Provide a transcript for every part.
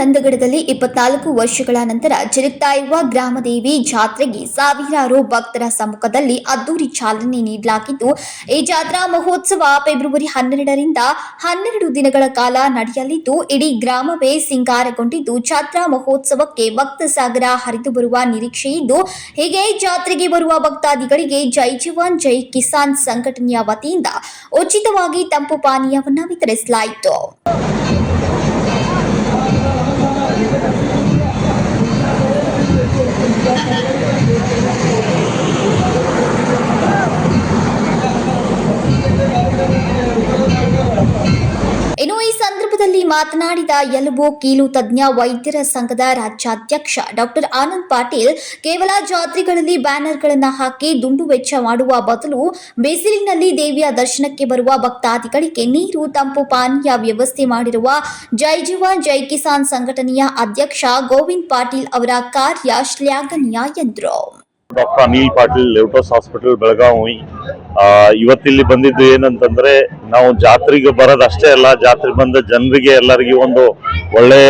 ಆನಂದಗಡದಲ್ಲಿ ಇಪ್ಪತ್ನಾಲ್ಕು ವರ್ಷಗಳ ನಂತರ ಜರುಗ್ತಾ ಗ್ರಾಮದೇವಿ ಜಾತ್ರೆಗೆ ಸಾವಿರಾರು ಭಕ್ತರ ಸಮ್ಮುಖದಲ್ಲಿ ಅದ್ದೂರಿ ಚಾಲನೆ ನೀಡಲಾಗಿದ್ದು, ಈ ಜಾತ್ರಾ ಮಹೋತ್ಸವ ಫೆಬ್ರವರಿ ಹನ್ನೆರಡರಿಂದ ಹನ್ನೆರಡು ದಿನಗಳ ಕಾಲ ನಡೆಯಲಿದ್ದು, ಇಡೀ ಗ್ರಾಮವೇ ಸಿಂಗಾರಗೊಂಡಿದ್ದು. ಜಾತ್ರಾ ಮಹೋತ್ಸವಕ್ಕೆ ಭಕ್ತ ಸಾಗರ ಹರಿದು ಬರುವ ನಿರೀಕ್ಷೆ ಇದ್ದು, ಹೀಗೆ ಜಾತ್ರೆಗೆ ಬರುವ ಭಕ್ತಾದಿಗಳಿಗೆ ಜೈ ಜವಾನ್, ಜೈ ಕಿಸಾನ್ ಸಂಘಟನೆಯ ವತಿಯಿಂದ ಉಚಿತವಾಗಿ ತಂಪು ಪಾನೀಯವನ್ನು ವಿತರಿಸಲಾಯಿತು. Thank you. ಸಂದರ್ಭದಲ್ಲಿ ಮಾತನಾಡಿದ ಎಲುಬು ಕೀಲು ತಜ್ಞ ವೈದ್ಯರ ಸಂಘದ ರಾಜ್ಯಾಧ್ಯಕ್ಷ ಡಾಕ್ಟರ್ ಆನಂದ್ ಪಾಟೀಲ್, ಕೇವಲ ಜಾತ್ರೆಗಳಲ್ಲಿ ಬ್ಯಾನರ್ಗಳನ್ನು ಹಾಕಿ ದುಂಡು ವೆಚ್ಚ ಮಾಡುವ ಬದಲು ಬಿಸಿಲಿನಲ್ಲಿ ದೇವಿಯ ದರ್ಶನಕ್ಕೆ ಬರುವ ಭಕ್ತಾದಿಗಳಿಗೆ ನೀರು, ತಂಪು, ಪಾನೀಯ ವ್ಯವಸ್ಥೆ ಮಾಡಿರುವ ಜೈ ಜವಾನ್, ಜೈ ಕಿಸಾನ್ ಸಂಘಟನೆಯ ಅಧ್ಯಕ್ಷ ಗೋವಿಂದ್ ಪಾಟೀಲ್ ಅವರ ಕಾರ್ಯ ಶ್ಲಾಘನೀಯ ಎಂದರು. Doctor Anil Patil hospital, Belagavi. ಇವತ್ತಿಲ್ಲಿ ಬಂದಿದ್ದು ಏನಂತಂದ್ರೆ ನಾವು ಜಾತ್ರೆಗೆ ಬರೋದಷ್ಟೇ ಅಲ್ಲ, ಜಾತ್ರೆ ಬಂದ ಜನರಿಗೆ ಎಲ್ಲರಿಗೂ ಒಂದು ಒಳ್ಳೆ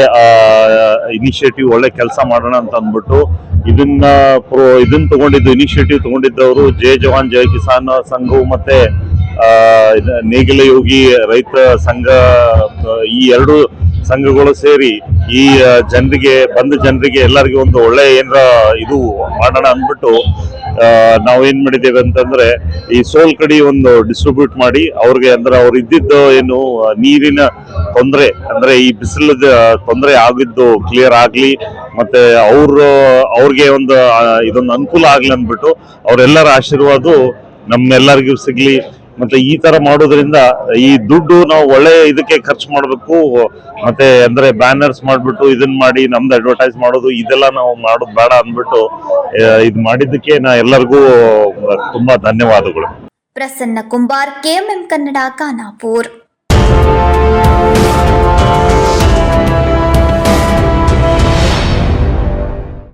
ಇನಿಷಿಯೇಟಿವ್ ಒಳ್ಳೆ ಕೆಲಸ ಮಾಡೋಣ ಅಂತ ಅಂದ್ಬಿಟ್ಟು ಇದನ್ನ ಪ್ರೋ, ಇದನ್ನ ತಗೊಂಡಿದ್ದು ಇನಿಷಿಯೇಟಿವ್ ತಗೊಂಡಿದ್ದವರು ಜೈ ಜವಾನ್, ಜೈ ಕಿಸಾನ್ ಸಂಘವು ಮತ್ತೆ ನೇಗಿಲ ಯೋಗಿ ರೈತ ಸಂಘ, ಈ ಎರಡು ಸಂಘಗಳು ಸೇರಿ ಈ ಜನರಿಗೆ ಬಂದ ಜನರಿಗೆ ಎಲ್ಲರಿಗೂ ಒಂದು ಒಳ್ಳೆ ಏನರ ಇದು ಮಾಡೋಣ ಅಂದ್ಬಿಟ್ಟು ಆ, ನಾವು ಏನ್ ಮಾಡಿದ್ದೇವೆ ಅಂತಂದ್ರೆ ಈ ಸೋಲ್ ಕಡಿ ಒಂದು ಡಿಸ್ಟ್ರಿಬ್ಯೂಟ್ ಮಾಡಿ ಅವ್ರಿಗೆ ಅಂದ್ರೆ ಅವ್ರು ಇದ್ದಿದ್ದು ಏನು ನೀರಿನ ತೊಂದರೆ ಅಂದ್ರೆ ಈ ಬಿಸಿಲದ ತೊಂದರೆ ಆಗಿದ್ದು ಕ್ಲಿಯರ್ ಆಗ್ಲಿ ಮತ್ತೆ ಅವರು ಅವ್ರಿಗೆ ಒಂದು ಇದೊಂದು ಅನುಕೂಲ ಆಗ್ಲಿ ಅಂದ್ಬಿಟ್ಟು ಅವರೆಲ್ಲರ ಆಶೀರ್ವಾದ ನಮ್ಮೆಲ್ಲರಿಗೂ ಸಿಗ್ಲಿ. ಮತ್ತೆ ಈ ತರ ಮಾಡೋದ್ರಿಂದ ಈ ದುಡ್ಡು ನಾವು ಒಳ್ಳೆ ಇದಕ್ಕೆ ಖರ್ಚು ಮಾಡಬೇಕು, ಮತ್ತೆ ಅಂದ್ರೆ ಬ್ಯಾನರ್ಸ್ ಮಾಡ್ಬಿಟ್ಟು ಇದನ್ನ ಮಾಡಿ ನಮ್ದು ಅಡ್ವರ್ಟೈಸ್ ಮಾಡೋದು, ಇದೆಲ್ಲ ನಾವು ಮಾಡೋದು ಬೇಡ ಅಂದ್ಬಿಟ್ಟು ಇದು ಮಾಡಿದ್ದಕ್ಕೆ ನಾ ಎಲ್ಲರಿಗೂ ತುಂಬಾ ಧನ್ಯವಾದಗಳು. ಪ್ರಸನ್ನ ಕುಂಬಾರ್, ಕೆಎಂಎಂ ಕನ್ನಡ, ಖಾನಾಪುರ್.